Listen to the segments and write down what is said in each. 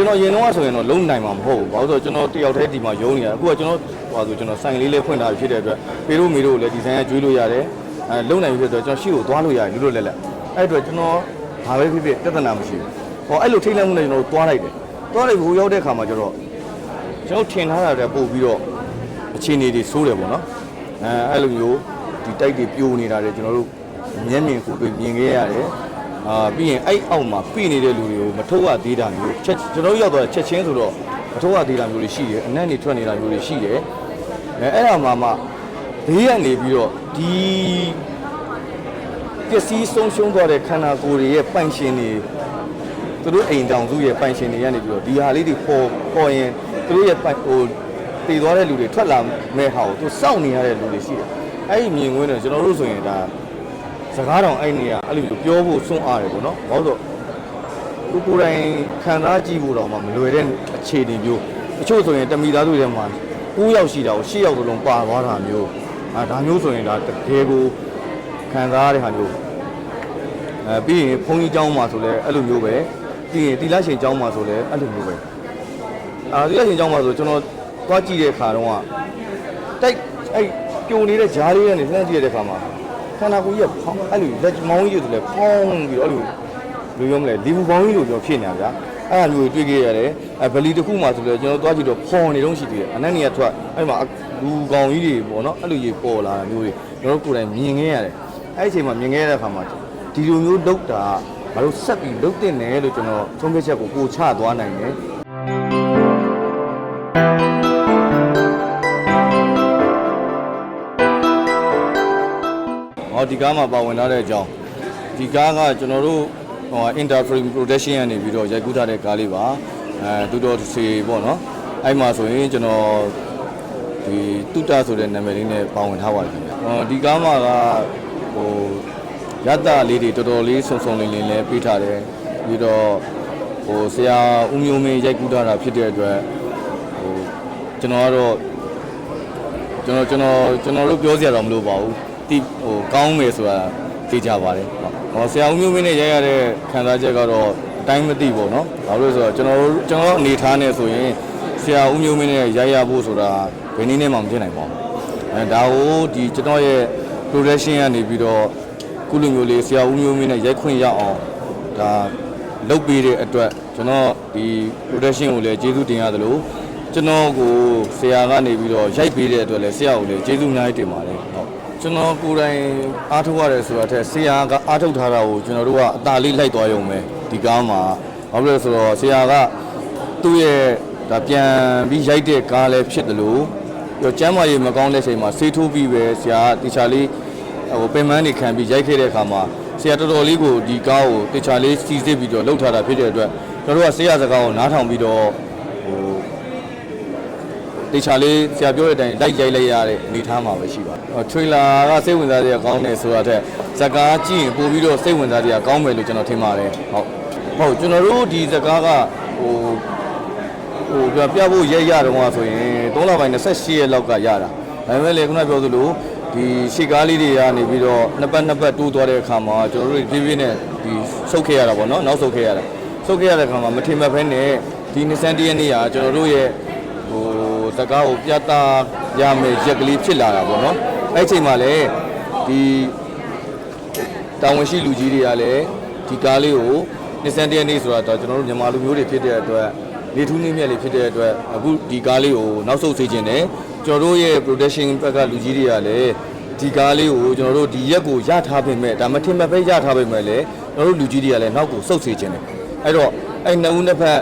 ကျွန်တော်ရင်တော့ဆိုရင်တော့လုံးနိုင်မှာမဟုတ်ဘူးဘာလို့လဲဆိုတော့ကျွန်တော်တယောက်တည်းဒီမှာယုံနေတာအခုကကျွန်တော်ဟိုဆိုကျွန်တော်ဆိုင်လေးလေးဖွင့်ထားဖြစ်တဲ့အတွက်ပေတို့မီတို့လည်းဒီဇိုင်းကကျွေးလို့ရတယ်အဲလုံနိုင်ပြီဖြစ်တော့ကျွန်တော်ရှေ့ကိုသွားလို့ရတယ်လူလို့လက်လက်အဲ့အတွက်ကျွန်တော်ဘာပဲဖြစ်ဖြစ်ပြဿနာမရှိဘူးဟောအဲ့လိုထိတ်လန့်မှုနဲ့ကျွန်တော်သွားလိုက်တယ်သွားလိုက်ကိုရောက်တဲ့ခါမှာကျတော့ကျွန်တော်ထင်ထားတာတည်းပို့ပြီးတော့အခြေအနေတွေဆိုးတယ်ပေါ့နော်အဲအဲ့လိုမျိုးဒီတိုက်တွေပြိုနေတာတွေကျွန်တော်တို့မျက်မြင်ကိုယ်တွေ့မြင်ခဲ့ရတယ် အာပြီးရင်အဲ့အောက်မှာပြိနေတဲ့လူတွေကိုမထုတ်ရသေးတာမျိုးချက်ကျွန်တော်တို့ရောက်သွားချက်ချင်းဆိုတော့မထုတ်ရသေးတာမျိုးတွေရှိတယ်အနက်နေထွက်နေတာမျိုးတွေရှိတယ်အဲအဲ့ဒါမှမှဘေးကနေပြီးတော့ဒီပစ္စည်းဆုံးရှုံးသွားတဲ့ခန္ဓာကိုယ်တွေရဲ့ပိုင်ရှင်တွေသူတို့အိမ်တောင်စုရဲ့ပိုင်ရှင်တွေကနေပြီးတော့ဒီဟာလေးတွေပေါ်ပေါ်ရင်သူတို့ရဲ့ပိုင်ဟိုတည်သွားတဲ့လူတွေထွက်လာမဲ့ဟာကိုသူစောင့်နေရတဲ့လူတွေရှိတယ်အဲ့ဒီမြင်ကွင်းတော့ကျွန်တော်တို့ဆိုရင်ဒါ စကားတောင်အဲ့နေရအဲ့လိုပြောဖို့စွန့်အားတယ်ပေါ့နော်ဘာလို့ဆိုကိုကိုယ်တိုင်ခံစားကြည့်ဖို့တော့မှမလွယ်တဲ့အခြေအနေမျိုးတချို့ဆိုရင်တမိသားစုတွေမှာ9ယောက်ရှိတာကို10ယောက်သလုံးပါသွားတာမျိုးအဲဒါမျိုးဆိုရင်ဒါတကယ်ကိုခံစားရတဲ့ဟာမျိုးအဲပြီးရင်ဘုန်းကြီးเจ้าမှာဆိုလဲအဲ့လိုမျိုးပဲပြီးရင်တိလရှင်เจ้าမှာဆိုလဲအဲ့လိုမျိုးပဲအာတိလရှင်เจ้าမှာဆိုကျွန်တော်သွားကြည့်တဲ့ခါတော့ကတိုက်အဲ့ပြိုနေတဲ့ဂျားလေးကနေလှမ်းကြည့်တဲ့ခါမှာ ခန္ဓာကိုယ်ကြီးကဖောင်းအဲ့လိုလက်မောင်းကြီးတွေဆိုလဲဖောင်းပြီးတော့အဲ့လိုလူရောမလဲလီဘူပေါင်းကြီးလို့ကျွန်တော်ဖြစ်နေတာဗျာအဲ့ဒါမျိုးတွေတွေ့ခဲ့ရတယ်အဲဗလီတစ်ခုမှဆိုလဲကျွန်တော်သွားကြည့်တော့ဖော်နေတော့ရှိသေးတယ်အနက်နေရထွက်အဲ့မှာလူကောင်ကြီးတွေပေါ့နော်အဲ့လိုကြီးပေါ်လာတာမျိုးတွေကျွန်တော်တို့ကိုယ်တိုင်မြင်ခဲ့ရတယ်အဲ့ဒီအချိန်မှာမြင်ခဲ့ရတဲ့အခါမှာဒီလိုမျိုးလုတ်တာဘာလို့ဆက်ပြီးလုတ်တင်တယ်လို့ကျွန်တော်သုံးဖြတ်ချက်ကိုပို့ချသွားနိုင်တယ် ဒီကားမှာပါဝင်လာတဲ့အကြောင်းဒီကားကကျွန်တော်တို့ဟို interframe protection ကနေပြီးတော့ရိုက်ကူးထားတဲ့ကားလေးပါအဲတူတော်စီပေါ့နော်အဲ့မှာဆိုရင်ကျွန်တော်ဒီတုတဆိုတဲ့နာမည်လေးနဲ့ပါဝင်ထားပါတယ်ခင်ဗျဟောဒီကားမှာကဟိုရတ္တလေးတွေတော်တော်လေးစုံစုံလင်လင်လေးပေးထားတယ်ပြီးတော့ဟိုဆရာဦးမျိုးမင်းရိုက်ကူးထားတာဖြစ်တဲ့အတွက်ဟိုကျွန်တော်ကတော့ကျွန်တော်ကျွန်တော်ကျွန်တော်တို့ပြောစရာတော့မလိုပါဘူး တိဟိုကောင်းမယ်ဆိုတာသိကြပါတယ်ဟုတ်ဟောဆရာဦးမျိုးမင်းနဲ့ရိုက်ရတဲ့ခံစားချက်ကတော့အတိုင်းမသိပေါ့နော်ဘာလို့လဲဆိုတော့ကျွန်တော်တို့ကျွန်တော်အနေထားနဲ့ဆိုရင်ဆရာဦးမျိုးမင်းနဲ့ရိုက်ရဖို့ဆိုတာဘယ်နည်းနဲ့မှမဖြစ်နိုင်ပါဘူးအဲဒါကိုဒီကျွန်တော်ရဲ့ production ကနေပြီးတော့ကုလူမျိုးလေးဆရာဦးမျိုးမင်းနဲ့ရိုက်ခွင့်ရအောင်ဒါလုပ်ပေးတဲ့အတွက်ကျွန်တော်ဒီ production ကိုလည်းကျေးဇူးတင်ရသလိုကျွန်တော်ကိုဆရာကနေပြီးတော့ရိုက်ပေးတဲ့အတွက်လည်းဆရာကိုလည်းကျေးဇူးအများကြီးတင်ပါတယ်ဟုတ် ကျွန်တော်ကိုယ်တိုင်အားထုတ်ရတယ်ဆိုတာထက်ဆရာကအားထုတ်ထားတာကိုကျွန်တော်တို့ကအသာလေးလိုက်သွားရုံပဲဒီကားမှာဘာလို့လဲဆိုတော့ဆရာကသူ့ရဲ့ဒါပြန်ပြီးရိုက်တဲ့ကားလည်းဖြစ်တယ်လို့ပြီးတော့ကျမ်းမာရေးမကောင်းတဲ့ချိန်မှာဆေးထိုးပြီးပဲဆရာကတေချာလေးဟိုပင်မန်းနေခံပြီးရိုက်ခဲ့တဲ့အခါမှာဆရာတော်တော်လေးကိုဒီကားကိုတေချာလေးစီစစ်ပြီးတော့လှုပ်ထားတာဖြစ်တဲ့အတွက်ကျွန်တော်တို့ကဆရာစကားကိုနားထောင်ပြီးတော့ဟို တေချာလေးဆရာပြောတဲ့အတိုင်းလိုက်ရိုက်လိုက်ရတဲ့အနေထားမှာပဲရှိပါတယ်။ထရေလာကစိတ်ဝင်စားစရာကောင်းတယ်ဆိုတာထက်ဇကားကြည့်ရင်ပို့ပြီးတော့စိတ်ဝင်စားစရာကောင်းမယ်လို့ကျွန်တော်ထင်ပါတယ်။ဟုတ်။ဟုတ်ကျွန်တော်တို့ဒီဇကားကဟိုဟိုပြပြဖို့ရဲရတော့ကဆိုရင်3လပိုင်း28ရက်လောက်ကရတာ။ဒါပေမဲ့လေခုနပြောသလိုဒီရှေ့ကားလေးတွေကနေပြီးတော့နှစ်ပတ်နှစ်ပတ်တိုးသွားတဲ့အခါမှာကျွန်တော်တို့ဖြည်းဖြည်းနဲ့ဒီဆုတ်ခဲ့ရတာပေါ့နော်။နောက်ဆုတ်ခဲ့ရတာ။ဆုတ်ခဲ့ရတဲ့အခါမှာမထင်မှတ်ဘဲနဲ့ဒီ22ရက်နေ့ကကျွန်တော်တို့ရဲ့ဟို စကားကိုပြသရမယ်ရက်ကလေးဖြစ်လာတာပေါ့နော်အဲ့ချိန်မှာလည်းဒီတာဝန်ရှိလူကြီးတွေကလည်းဒီကားလေးကိုနှစ်စန်းတရက်နေ့ဆိုတာတော့ကျွန်တော်တို့မြန်မာလူမျိုးတွေဖြစ်တဲ့အတွက်နေထူးနေမြက်လေးဖြစ်တဲ့အတွက်အခုဒီကားလေးကိုနောက်ဆုတ်စေခြင်းနဲ့ကျွန်တော်တို့ရဲ့ production ဘက်ကလူကြီးတွေကလည်းဒီကားလေးကိုကျွန်တော်တို့ဒီရက်ကိုရထားပြင်မဲ့ဒါမထင်မှတ်ပဲရထားပြင်မဲ့လည်းကျွန်တော်တို့လူကြီးတွေကလည်းနောက်ကိုဆုတ်စေခြင်းတယ်အဲ့တော့အဲ့နှစ်ဦးနှစ်ဖက်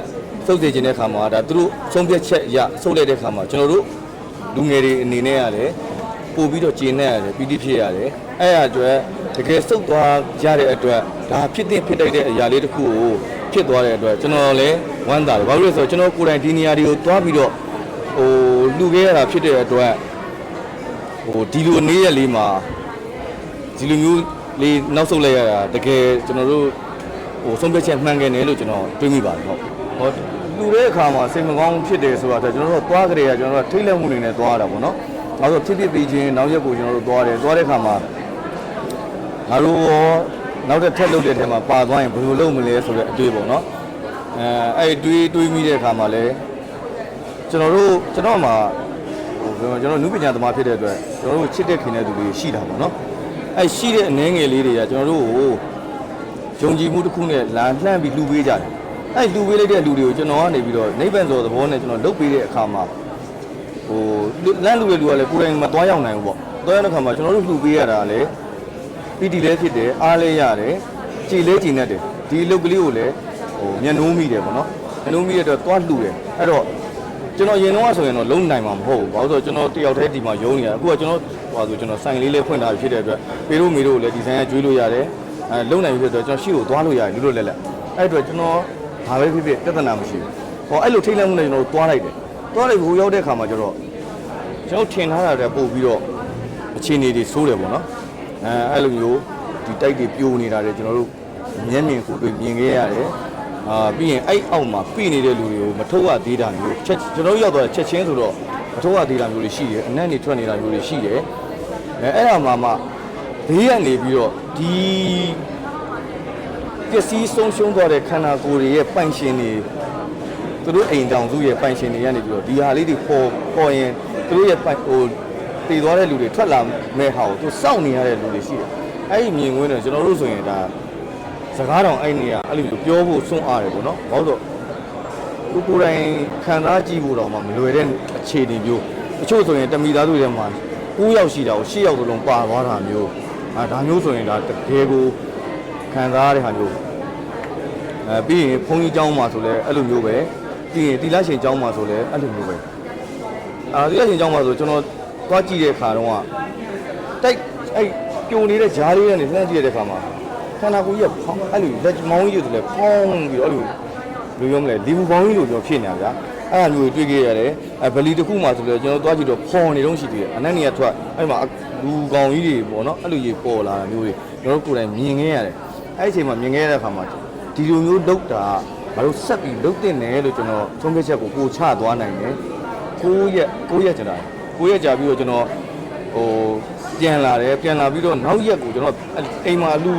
စုပ်စေခြင်းတဲ့ခါမှာဒါသူတို့ဆုံးဖြတ်ချက်အရဆုပ်လိုက်တဲ့ခါမှာကျွန်တော်တို့လူငယ်တွေအနေနဲ့ရတယ်ပို့ပြီးတော့ကျင်းနေရတယ်ပီတိဖြစ်ရတယ်အဲ့အအတွက်တကယ်စုပ်သွားရတဲ့အတွက်ဒါဖြစ်တဲ့ဖြစ်တိုက်တဲ့အရာလေးတစ်ခုကိုဖြစ်သွားတဲ့အတွက်ကျွန်တော်လည်းဝမ်းသာတယ်ဘာလို့လဲဆိုတော့ကျွန်တော်ကိုယ်တိုင်ဒီနေရာတွေကိုသွားပြီးတော့ဟိုလှူခဲ့ရတာဖြစ်တဲ့အတွက်ဟိုဒီလိုနေ့ရက်လေးမှာဒီလိုမျိုးလေးနောက်ဆုတ်လိုက်ရတာတကယ်ကျွန်တော်တို့ဟိုဆုံးဖြတ်ချက်မှန်ကန်တယ်လို့ကျွန်တော်တွေးမိပါတယ်ဟုတ်ဟော လူတဲ့အခါမှာစိတ်မကောင်းဖြစ်တယ်ဆိုတာတော့ကျွန်တော်တို့သွားကြရကျွန်တော်တို့ထိတ်လန့်မှုတွေနဲ့သွားရတာပေါ့နော်။နောက်ဆိုဖြစ်ဖြစ်ပြီးချင်းနောက်ရက်ကိုကျွန်တော်တို့သွားတယ်။သွားတဲ့အခါမှာငါတို့ရောနောက်တစ်ထက်လုပ်တဲ့ထဲမှာပါသွားရင်ဘယ်လိုလုပ်မလဲဆိုတဲ့အတွေ့ပေါ့နော်။အဲအဲ့တွေးတွေးမိတဲ့အခါမှာလည်းကျွန်တော်တို့ကျွန်တော်မှာဟိုကျွန်တော်နုပညာသမားဖြစ်တဲ့အတွက်ကျွန်တော်တို့ချစ်တဲ့ခင်တဲ့သူတွေရှိတာပေါ့နော်အဲ့ရှိတဲ့အနေငယ်လေးတွေကကျွန်တော်တို့ကိုယုံကြည်မှုတစ်ခုနဲ့လာလှမ်းပြီးလှူပေးကြတယ် အဲ့လှူပေးလိုက်တဲ့လူတွေကိုကျွန်တော်ကနေပြီးတော့နိဗ္ဗာန်ဆိုသဘောနဲ့ကျွန်တော်လုပ်ပေးတဲ့အခါမှာဟိုလမ်းလူတဲ့လူကလည်းကိုယ်တိုင်မသွားရောက်နိုင်ဘူးပေါ့သွားရောက်တဲ့အခါမှာကျွန်တော်တို့လှူပေးရတာလည်းပီတီလည်းဖြစ်တယ်အားလည်းရတယ်ကြည်လည်းကြည်နေတယ်ဒီအလုပ်ကလေးကိုလည်းဟိုမျက်နှိုးမိတယ်ပေါ့နော်မျက်နှိုးမိတဲ့အတွက်သွားလှူတယ်အဲ့တော့ကျွန်တော်ရင်တော့ဆိုရင်တော့လုံးနိုင်မှာမဟုတ်ဘူးဘာလို့ဆိုတော့ကျွန်တော်တယောက်တည်းဒီမှာယုံနေတာအခုကကျွန်တော်ဟိုဆိုကျွန်တော်ဆိုင်လေးလေးဖွင့်ထားဖြစ်တဲ့အတွက်ပေတို့မီတို့လည်းဒီဇိုင်းကကျွေးလို့ရတယ်အဲလုံးနိုင်ပြီဖြစ်တဲ့အတွက်ကျွန်တော်ရှေ့ကိုသွားလို့ရတယ်လူလို့လက်လက်အဲ့အတွက်ကျွန်တော် ဘာပဲဖြစ်ဖြစ်ပြဿနာမရှိဘူးဟောအဲ့လိုထိတ်လန့်မှုနဲ့ကျွန်တော်သွားလိုက်တယ်သွားလိုက်ကိုရောက်တဲ့ခါမှာကျတော့ကျွန်တော်ထင်ထားတာတည်းပို့ပြီးတော့အခြေအနေတွေဆိုးတယ်ပေါ့နော်အဲအဲ့လိုမျိုးဒီတိုက်တွေပြိုနေတာတွေကျွန်တော်တို့မျက်မြင်ကိုယ်တွေ့မြင်ခဲ့ရတယ်အာပြီးရင်အဲ့အောက်မှာပြိနေတဲ့လူတွေကိုမထုတ်ရသေးတာမျိုးချက်ကျွန်တော်တို့ရောက်တော့ချက်ချင်းဆိုတော့မထုတ်ရသေးတာမျိုးတွေရှိတယ်အနက်နေထွက်နေတာမျိုးတွေရှိတယ်အဲအဲ့ဒါမှမှဘေးကနေပြီးတော့ဒီ ပစ္စည်းဆုံးရှုံးသွားတဲ့ခန္ဓာကိုယ်တွေရဲ့ပိုင်ရှင်တွေသူတို့အိမ်တောင်စုရဲ့ပိုင်ရှင်တွေကနေပြီးတော့ဒီဟာလေးတွေပေါ်ပေါ်ရင်သူတို့ရဲ့ပိုင်ဟိုတည်သွားတဲ့လူတွေထွက်လာမဲ့ဟာကိုသူစောင့်နေရတဲ့လူတွေရှိတယ်။အဲ့ဒီမြင်ကွင်းတော့ကျွန်တော်တို့ဆိုရင်ဒါစကားတော်အဲ့နေရအဲ့လိုမျိုးပြောဖို့စွန့်အားတယ်ပေါ့နော်။ဘာလို့ဆိုကိုကိုယ်တိုင်ခံစားကြည့်ဖို့တော့မှမလွယ်တဲ့အခြေအနေမျိုးအချို့ဆိုရင်တမိသားစုတွေမှာ9ယောက်ရှိတာကို10ယောက်သလုံးပါသွားတာမျိုးအာဒါမျိုးဆိုရင်ဒါတကယ်ကို ခံစားရတဲ့ဟာမျိုးအဲပြီးရင်ဘုန်းကြီးကျောင်းမှာဆိုလဲအဲ့လိုမျိုးပဲပြီးရင်တီလာရှင်ကျောင်းမှာဆိုလဲအဲ့လိုမျိုးပဲအာတီလာရှင်ကျောင်းမှာဆိုကျွန်တော်သွားကြည့်တဲ့ခါတော့တိုက်အဲ့ပြုံနေတဲ့ဂျားလေးကနေလှမ်းကြည့်တဲ့ခါမှာခန္ဓာကိုယ်ကြီးကဖောင်းအဲ့လိုလက်မောင်းကြီးဆိုလဲဖောင်းပြီးတော့အဲ့လိုလူရောမလဲလီဘူပေါင်းကြီးလိုပြောဖြစ်နေတာဗျာအဲ့အမျိုးတွေတွေ့ခဲ့ရတယ်အဲဗလီတစ်ခုမှဆိုတော့ကျွန်တော်သွားကြည့်တော့ဖော်နေတော့ရှိသေးတယ်အနက်နေရထွက်အဲ့မှာလူကောင်ကြီးတွေပေါ့နော်အဲ့လိုကြီးပေါ်လာတာမျိုးတွေကျွန်တော်တို့ကိုယ်တိုင်မြင်ခဲ့ရတယ် အဲ့ဒီအချိန်မှာမြင်ခဲ့ရတဲ့ခါမှာဒီလိုမျိုးလုတ်တာဘာလို့ဆက်ပြီးလုတ်တင်တယ်လို့ကျွန်တော်သုံးဖြတ်ချက်ကိုကိုချသွားနိုင်တယ်9ရက်9ရက်ကျန်တာ9ရက်ကြာပြီးတော့ကျွန်တော်ဟိုပြန်လာတယ်ပြန်လာပြီးတော့နောက်ရက်ကိုကျွန်တော်အိမ်မှာလူ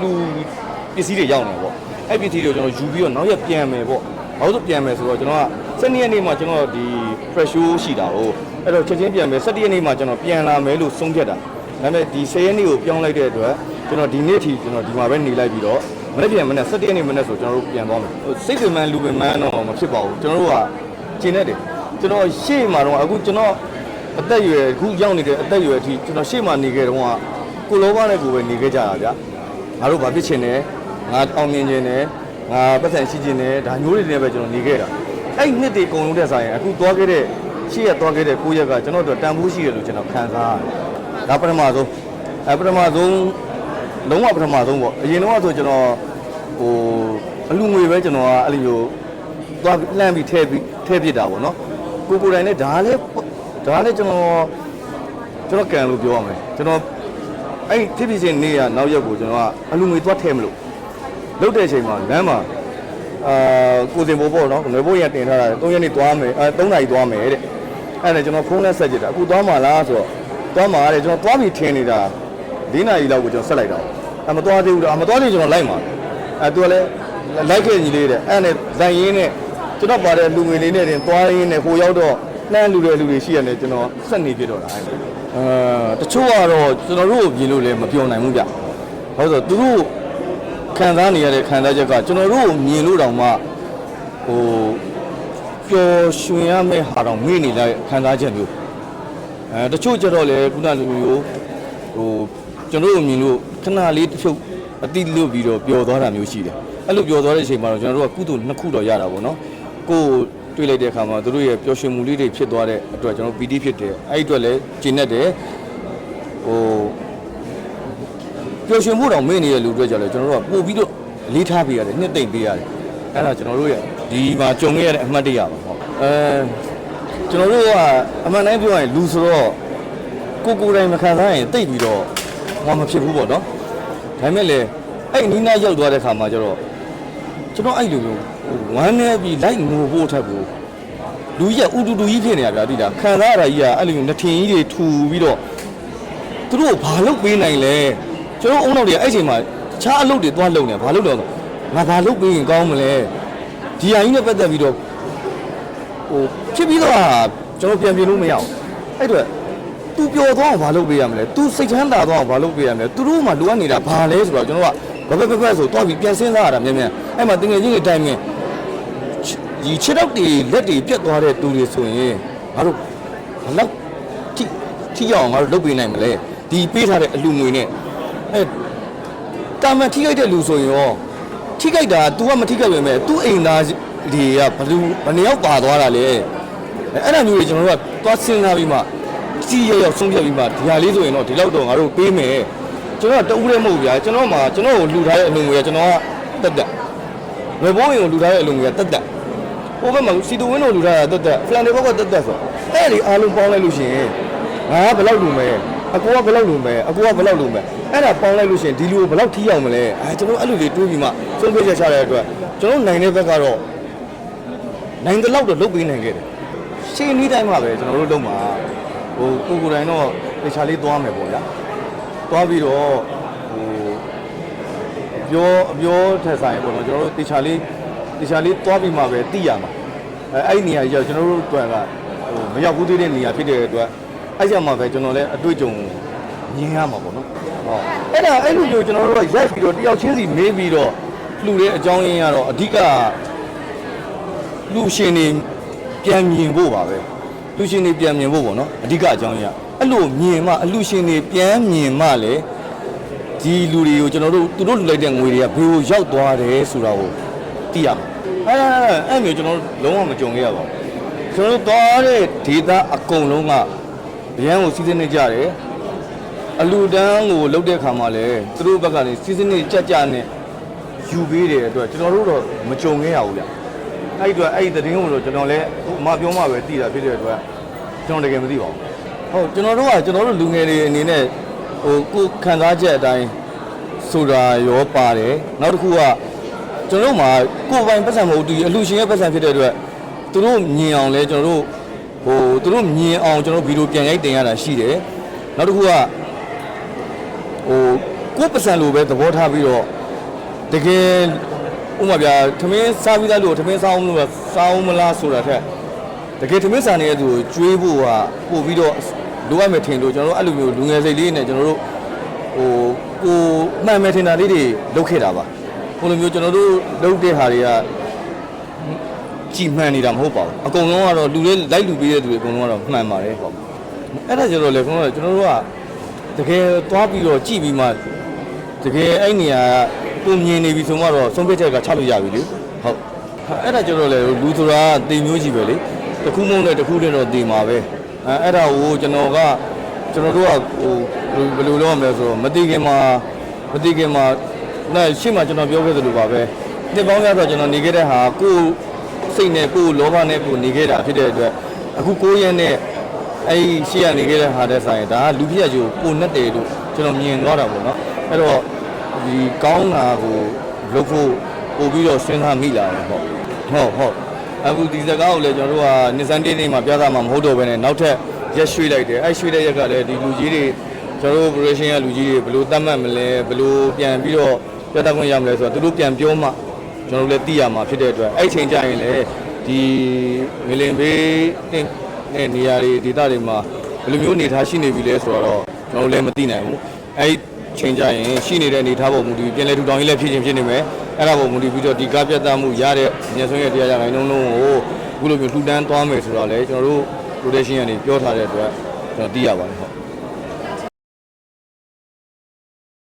လူပစ္စည်းတွေရောက်နေပေါ့အဲ့ပစ္စည်းတွေကျွန်တော်ယူပြီးတော့နောက်ရက်ပြန်မယ်ပေါ့ဘာလို့ပြန်မယ်ဆိုတော့ကျွန်တော်က7ရက်နေ့မှာကျွန်တော်ဒီ fresh show ရှိတာကိုအဲ့တော့ချက်ချင်းပြန်မယ်7ရက်နေ့မှာကျွန်တော်ပြန်လာမယ်လို့ဆုံးဖြတ်တာဒါပေမဲ့ဒီ10ရက်နေ့ကိုပြောင်းလိုက်တဲ့အတွက် ကျွန်တော်ဒီနေ့ထိကျွန်တော်ဒီမှာပဲနေလိုက်ပြီးတော့မနေ့ပြန်မနေ့7ရက်နေ့မနေ့ဆိုကျွန်တော်တို့ပြန်သွားမယ်စိတ်ပင်မလူပင်မတော့မဖြစ်ပါဘူးကျွန်တော်တို့ကကျင်နေတယ်ကျွန်တော်ရှေ့မှာတော့အခုကျွန်တော်အသက်အရွယ်အခုရောက်နေတဲ့အသက်အရွယ်အထိကျွန်တော်ရှေ့မှာနေခဲ့တော့ကကိုလောဘနဲ့ကိုပဲနေခဲ့ကြတာဗျာငါတို့ဘာဖြစ်ချင်လဲငါအောင်မြင်ခြင်းနဲ့ငါပတ်စံရှိခြင်းနဲ့ဒါမျိုးတွေနဲ့ပဲကျွန်တော်နေခဲ့တာအဲ့နှစ်တွေအကုန်လုံးတဲ့ဆိုင်အခုသွားခဲ့တဲ့ရှေ့ရသွားခဲ့တဲ့ကိုရက်ကကျွန်တော်တို့တန်ဖိုးရှိရလို့ကျွန်တော်ခံစားရတယ်ဒါပထမဆုံးအဲပထမဆုံး လုံးဝပထမဆုံးပေါ့အရင်တော့ဆိုကျွန်တော်ဟိုအလူငွေပဲကျွန်တော်ကအဲ့လိုမျိုးသွားလှမ်းပြီးထည့်ပြီးထည့်ပြစ်တာပေါ့နော်ကိုကိုယ်တိုင်လည်းဒါလည်းဒါလည်းကျွန်တော်ကျွန်တော်ကံလို့ပြောရမယ်ကျွန်တော်အဲ့ဒီဖြစ်ဖြစ်ချင်းနေ့ရနောက်ရက်ကိုကျွန်တော်ကအလူငွေသွားထည့်မလို့လုတ်တဲ့အချိန်မှာလမ်းမှာအာကိုစင်ဘိုးပေါ့နော်ငွေဘိုးရတင်ထားတာ3ရက်နေ့သွားမယ်အဲ3နာရီသွားမယ်တဲ့အဲ့ဒါကျွန်တော်ဖုန်းနဲ့ဆက်ကြည့်တာအခုသွားမှာလားဆိုတော့သွားမှာတဲ့ကျွန်တော်သွားပြီးထင်နေတာ4နာရီလောက်ကိုကျွန်တော်ဆက်လိုက်တာ အမသွားသေးဘူးတော့အမသွားသေးကျွန်တော်လိုက်မှာအဲသူကလည်းလိုက်ခဲ့ညီလေးတဲ့အဲ့နဲ့ဇန်ရင်းနဲ့ကျွန်တော်ပါတဲ့လူငွေလေးနဲ့တင်သွားရင်းနဲ့ဟိုရောက်တော့နှမ်းလူတဲ့လူတွေရှိရတယ်ကျွန်တော်ဆက်နေပြတော့တာအဲ့အဲတချို့ကတော့ကျွန်တော်တို့ကိုပြင်လို့လည်းမပြောနိုင်ဘူးဗျဟုတ်ဆိုသူတို့ခံစားနေရတဲ့ခံစားချက်ကကျွန်တော်တို့ကိုမြင်လို့တောင်မှဟိုပျော်ရွှင်ရမယ့်ဟာတော့မေ့နေလိုက်ခံစားချက်မျိုးအဲတချို့ကျတော့လေခုနလိုမျိုးဟို ကျွန်တော်တို့မြင်လို့ခဏလေးတစ်ဖြုတ်အတိလွတ်ပြီးတော့ပျော်သွားတာမျိုးရှိတယ်အဲ့လိုပျော်သွားတဲ့အချိန်မှာတော့ကျွန်တော်တို့ကကုသိုလ်နှစ်ခုတော့ရတာပေါ့နော်ကိုယ်တွေ့လိုက်တဲ့အခါမှာသူတို့ရဲ့ပျော်ရွှင်မှုလေးတွေဖြစ်သွားတဲ့အတွက်ကျွန်တော်ပီတိဖြစ်တယ်အဲ့ဒီအတွက်လည်းကျင့်တတ်တယ်ဟိုပျော်ရွှင်ဖို့တောင်မေ့နေတဲ့လူတွေကြတယ်ကျွန်တော်တို့ကပို့ပြီးတော့လေးထားပေးရတယ်နှစ်သိမ့်ပေးရတယ်အဲ့ဒါကျွန်တော်တို့ရဲ့ဒီမှာကြုံခဲ့ရတဲ့အမှတ်တရပါပေါ့အဲကျွန်တော်တို့ကအမှန်တိုင်းပြောရရင်လူဆိုတော့ကိုကိုယ်တိုင်မခံစားရင်တိတ်ပြီးတော့ ဟောမဖြစ်ဘူးပေါ့နော်ဒါပေမဲ့လေအဲ့နီးနားရောက်သွားတဲ့ခါမှာကျတော့ကျွန်တော်အဲ့လိုမျိုးဝမ်းနေပြီးလိုက်ငိုဖို့ထက်ကိုလူကြီးကဥတူတူကြီးဖြစ်နေတာဗျာတိလားခံစားရတာကြီးကအဲ့လိုမျိုးနှထင်ကြီးတွေထူပြီးတော့သူတို့ကိုဘာလုပ်ပေးနိုင်လဲကျွန်တော်အုံနောက်တွေကအဲ့ချိန်မှာတခြားအလုပ်တွေသွားလုပ်နေဘာလုပ်တော့ငါဘာလုပ်ပေးရင်ကောင်းမလဲဒီဟာကြီးနဲ့ပတ်သက်ပြီးတော့ဟိုဖြစ်ပြီးတော့ဟာကျွန်တော်ပြန်ပြင်လို့မရအောင်အဲ့တော့ သူပျော်သွားအောင်ဘာလုပ်ပေးရမလဲသူစိတ်ချမ်းသာသွားအောင်ဘာလုပ်ပေးရမလဲသူတို့မှလိုအပ်နေတာဘာလဲဆိုတော့ကျွန်တော်ကဘဘဘဘဆိုတော့ပြီးပြန်စဉ်းစားရတာမြန်မြန်အဲ့မှာတကယ်ချင်းအတိုင်းပဲဒီခြေတော့တွေလက်တွေပြတ်သွားတဲ့သူတွေဆိုရင်ငါတို့ဘလောက်ထိထိအောင်ငါတို့လုပ်ပေးနိုင်မလဲဒီပေးထားတဲ့အလူငွေနဲ့အဲတာမန်ထိခိုက်တဲ့လူဆိုရင်ရောထိခိုက်တာ तू ကမထိခိုက်ပဲမဲ့ तू အိမ်သားတွေကဘယ်သူဘယ်နှယောက်ပါသွားတာလဲအဲ့အဲ့ဒါမျိုးတွေကျွန်တော်တို့ကသွားစဉ်းစားပြီးမှ စီရရောက်ဆုံးဖြတ်ပြီးမှဒီဟာလေးဆိုရင်တော့ဒီလောက်တော့ငါတို့ပေးမယ်ကျွန်တော်ကတဦးလည်းမဟုတ်ဘူးဗျာကျွန်တော်မှကျွန်တော်ကိုလူထားတဲ့အလုံငွေကကျွန်တော်ကတက်တက်ဝယ်ဘိုးရင်ကိုလူထားတဲ့အလုံငွေကတက်တက်ဟိုဘက်မှာစီတူဝင်းတို့လူထားတာတက်တက်ဖလန်တွေဘက်ကတက်တက်ဆိုအဲ့ဒီအားလုံးပေါင်းလိုက်လို့ရှိရင်ငါကဘယ်လောက်လူမယ်အကူကဘယ်လောက်လူမယ်အကူကဘယ်လောက်လူမယ်အဲ့ဒါပေါင်းလိုက်လို့ရှိရင်ဒီလူကိုဘယ်လောက်ထိရောက်မလဲအဲကျွန်တော်အဲ့လိုလေးတွေးပြီးမှဆုံးဖြတ်ချက်ချတဲ့အတွက်ကျွန်တော်နိုင်တဲ့ဘက်ကတော့နိုင်တဲ့လောက်တော့လုပ်ပေးနိုင်ခဲ့တယ်ရှင်းနီးတိုင်းမှာပဲကျွန်တော်တို့လုပ်မှာ ဟိုကိုကိုယ်တိုင်တော့တေချာလေးသွားမယ်ပေါ့ဗျာသွားပြီးတော့ဟိုအပြောအပြောထက်ဆိုင်ပေါ့နော်ကျွန်တော်တို့တေချာလေးတေချာလေးသွားပြီးမှပဲသိရမှာအဲအဲ့ဒီနေရာကြီးကကျွန်တော်တို့အတွက်ကဟိုမရောက်ဘူးသေးတဲ့နေရာဖြစ်တဲ့အတွက်အဲ့ကြမှာပဲကျွန်တော်လည်းအတွေ့အကြုံမြင်ရမှာပေါ့နော်ဟုတ်အဲ့ဒါအဲ့လိုမျိုးကျွန်တော်တို့ကရိုက်ပြီးတော့တယောက်ချင်းစီမေးပြီးတော့လှူတဲ့အကြောင်းရင်းကတော့အဓိကလူရှင်တွေပြန်မြင်ဖို့ပါပဲ လူရှင်တွေပြန်မြင်ဖို့ပေါ့နော်အဓိကအကြောင်းကြီးကအဲ့လိုမြင်မှအလူရှင်တွေပြန်မြင်မှလေဒီလူတွေကိုကျွန်တော်တို့သူတို့လူလိုက်တဲ့ငွေတွေကဘယ်ကိုရောက်သွားတယ်ဆိုတာကိုသိရမှာအဲ့ဒါအဲ့မျိုးကျွန်တော်တို့လုံးဝမကြုံခဲ့ရပါဘူးကျွန်တော်တို့သွားတဲ့ဒေတာအကုန်လုံးကဗျမ်းကိုစီးစင်းနေကြတယ်အလူတန်းကိုလုတ်တဲ့ခါမှာလေသူတို့ဘက်ကနေစီးစင်းနေကြကြနဲ့ယူပေးတဲ့အတွက်ကျွန်တော်တို့တော့မကြုံခဲ့ရဘူးဗျ အဲ့ဒီအတွက်အဲ့ဒီသတင်းကိုတော့ကျွန်တော်လည်းအမပြောမှပဲသိတာဖြစ်တဲ့အတွက်ကျွန်တော်တကယ်မသိပါဘူးဟုတ်ကျွန်တော်တို့ကကျွန်တော်တို့လူငယ်တွေအနေနဲ့ဟိုကိုယ်ခံစားချက်အတိုင်းဆိုတာရောပါတယ်နောက်တစ်ခုကကျွန်တော်တို့မှာကိုယ်ပိုင်ပတ်စံမဟုတ်တူအလူရှင်ရဲ့ပတ်စံဖြစ်တဲ့အတွက်သူတို့မြင်အောင်လဲကျွန်တော်တို့ဟိုသူတို့မြင်အောင်ကျွန်တော်ဗီဒီယိုပြန်ရိုက်တင်ရတာရှိတယ်နောက်တစ်ခုကဟိုကိုယ်ပတ်စံလိုပဲသဘောထားပြီးတော့တကယ် ဥပမာဗျာသမင်းစားပြီးသားလို့သမင်းစားအောင်လို့စားအောင်မလားဆိုတာထက်တကယ်သမင်းစားနေတဲ့သူကိုကျွေးဖို့ကပို့ပြီးတော့လိုအပ်မယ်ထင်လို့ကျွန်တော်တို့အဲ့လိုမျိုးလူငယ်စိတ်လေးနဲ့ကျွန်တော်တို့ဟိုကိုမှန်မယ်ထင်တာလေးတွေလုပ်ခဲ့တာပါဟိုလိုမျိုးကျွန်တော်တို့လုပ်တဲ့ဟာတွေကကြည်မှန်နေတာမဟုတ်ပါဘူးအကုန်လုံးကတော့လူလေးလိုက်လူပေးတဲ့သူတွေအကုန်လုံးကတော့မှန်ပါတယ်ဟုတ်အဲ့ဒါကြတော့လေကျွန်တော်တို့ကျွန်တော်တို့ကတကယ်သွားပြီးတော့ကြည်ပြီးမှတကယ်အဲ့နေရာက ပုံမြင်နေပြီဆိုမှတော့ဆုံးဖြတ်ချက်ကချလို့ရပြီလေဟုတ်အဲ့ဒါကျတော့လေလူဆိုတာကတင်မျိုးကြီးပဲလေတစ်ခုမဟုတ်တဲ့တစ်ခုတည်းတော့တင်မှာပဲအဲအဲ့ဒါကိုကျွန်တော်ကကျွန်တော်တို့ကဟိုဘယ်လိုလုပ်ရမလဲဆိုတော့မသိခင်မှာမသိခင်မှာနဲ့ရှေ့မှာကျွန်တော်ပြောခဲ့သလိုပါပဲနှစ်ပေါင်းများတော့ကျွန်တော်နေခဲ့တဲ့ဟာကိုယ်စိတ်နဲ့ကိုယ်လောဘနဲ့ကိုယ်နေခဲ့တာဖြစ်တဲ့အတွက်အခုကိုယ်ရဲ့နဲ့အဲ့ဒီရှေ့ကနေခဲ့တဲ့ဟာတဲ့ဆိုင်ဒါကလူပြည့်ကျိုးပုံနဲ့တယ်လို့ကျွန်တော်မြင်သွားတာပေါ့နော်အဲ့တော့ ဒီကောင်းတာကိုလုပ်ဖို့ပို့ပြီးတော့စဉ်းစားမိလာတယ်ပေါ့ဟုတ်ဟုတ်အခုဒီစကားကိုလည်းကျွန်တော်တို့ကနှစ်စန်းတင်းနေမှာပြသမှာမဟုတ်တော့ဘဲနဲ့နောက်ထပ်ရက်ရွှေ့လိုက်တယ်အဲ့ရွှေ့တဲ့ရက်ကလည်းဒီလူကြီးတွေကျွန်တော်တို့ operation ကလူကြီးတွေဘယ်လိုတတ်မှတ်မလဲဘယ်လိုပြန်ပြီးတော့ပြသခွင့်ရမလဲဆိုတော့သူတို့ပြန်ပြောမှကျွန်တော်တို့လည်းသိရမှာဖြစ်တဲ့အတွက်အဲ့ချိန်ကျရင်လည်းဒီငလင်ဘေးတင်တဲ့နေရာတွေဒေသတွေမှာဘယ်လိုမျိုးအနေထားရှိနေပြီလဲဆိုတော့ကျွန်တော်တို့လည်းမသိနိုင်ဘူးအဲ့ ချိန်ကျရင်ရှိနေတဲ့အနေထားပုံမူတည်ပြီးပြန်လဲထူထောင်ရေးလည်းဖြစ်ချင်းဖြစ်နေမယ်အဲ့ဒါပုံမူတည်ပြီးတော့ဒီကားပြတ်သားမှုရတဲ့ညဆုံးရဲ့တရားရဂိုင်းလုံးလုံးကိုအခုလိုမျိုးလှူဒန်းသွားမယ်ဆိုတော့လေကျွန်တော်တို့ rotation ကနေပြောထားတဲ့အတွက်ကျွန်တော်သိရပါတယ်ဟုတ်